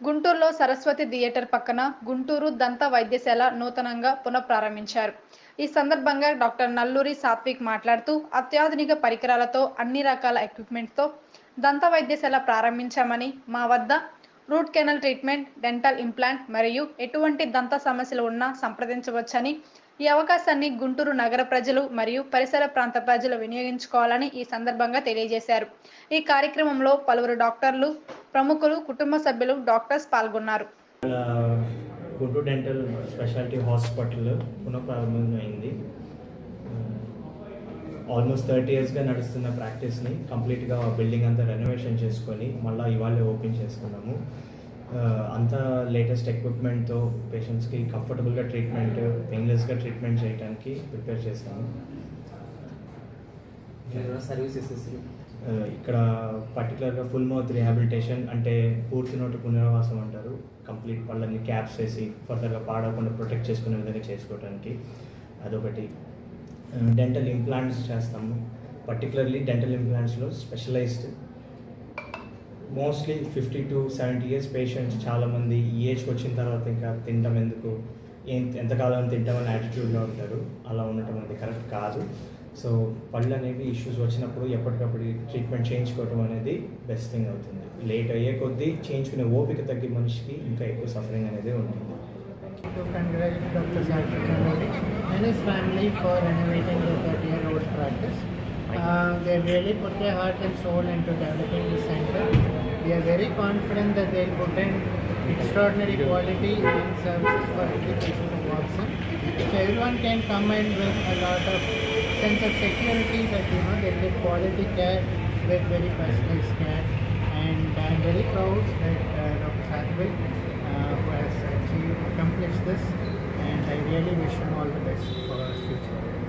గుంటూరులో సరస్వతి థియేటర్ పక్కన గుంటూరు దంత వైద్యశాల నూతనంగా పునఃప్రారంభించారు. ఈ సందర్భంగా డాక్టర్ నల్లూరి సాత్విక్ మాట్లాడుతూ అత్యాధునిక పరికరాలతో అన్ని రకాల ఎక్విప్మెంట్తో దంత వైద్యశాల ప్రారంభించామని మా వద్ద root canal treatment dental implant మరియు ఎటువంటి దంత సమస్యలు ఉన్నా సంప్రదించవచ్చని ఈ అవకాశాన్ని గుంటూరు నగర ప్రజలు మరియు పరిసర ప్రాంత ప్రజలు వినియోగించుకోవాలని ఈ సందర్భంగా తెలియజేశారు. ఈ కార్యక్రమంలో పలువురు డాక్టర్లు ప్రముఖులు కుటుంబ సభ్యులు డాక్టర్స్ పాల్గొన్నారు. గుంటూరు డెంటల్ స్పెషాలిటీ హాస్పిటల్ పునఃప్రారంభమైంది. ఆల్మోస్ట్ థర్టీ ఇయర్స్గా నడుస్తున్న ప్రాక్టీస్ని కంప్లీట్గా బిల్డింగ్ అంతా రెనోవేషన్ చేసుకొని మళ్ళీ ఇవాళ ఓపెన్ చేసుకున్నాము. అంతా లేటెస్ట్ ఎక్విప్మెంట్తో పేషెంట్స్కి కంఫర్టబుల్గా ట్రీట్మెంట్ పెయిన్లెస్గా ట్రీట్మెంట్ చేయడానికి ప్రిపేర్ చేస్తాము. సర్వీసెస్ ఇక్కడ పర్టికులర్గా ఫుల్ మౌత్ రిహాబిలిటేషన్ అంటే పూర్తి నోటి పునరావాసం అంటారు. కంప్లీట్ పళ్ళని క్యాప్స్ వేసి ఫర్దర్గా పాడకుండా ప్రొటెక్ట్ చేసుకునే విధంగా చేసుకోవడానికి అదొకటి. డెంటల్ ఇంప్లాంట్స్ చేస్తాము. Particularly dental ఇంప్లాంట్స్లో specialised mostly fifty to seventy years patients చాలామంది ఈ ఏజ్కి వచ్చిన తర్వాత ఇంకా తినడం ఎందుకు? ఏం ఎంతకాలం తింటామని యాటిట్యూడ్లో ఉంటారు. అలా ఉండటం అనేది కరెక్ట్ కాదు. సో పళ్ళు అనేవి ఇష్యూస్ వచ్చినప్పుడు ఎప్పటికప్పుడు ట్రీట్మెంట్ చేయించుకోవడం అనేది బెస్ట్ థింగ్ అవుతుంది. లేట్ అయ్యే కొద్దీ చేయించుకునే ఓపిక తగ్గి మనిషికి ఇంకా ఎక్కువ సఫరింగ్ అనేది ఉంటుంది. And his family for renovating the 30 year old practice. Uh, they really put their heart and soul into developing the center. We are very confident that they'll put in extraordinary quality and services for every patient who walks in. So everyone can come in with a lot of sense of security that you know they'll get quality care with very personalized care. And I'm very proud that uh, Dr. Satvik uh, who has achieved, accomplished this really wish him all the best for his future.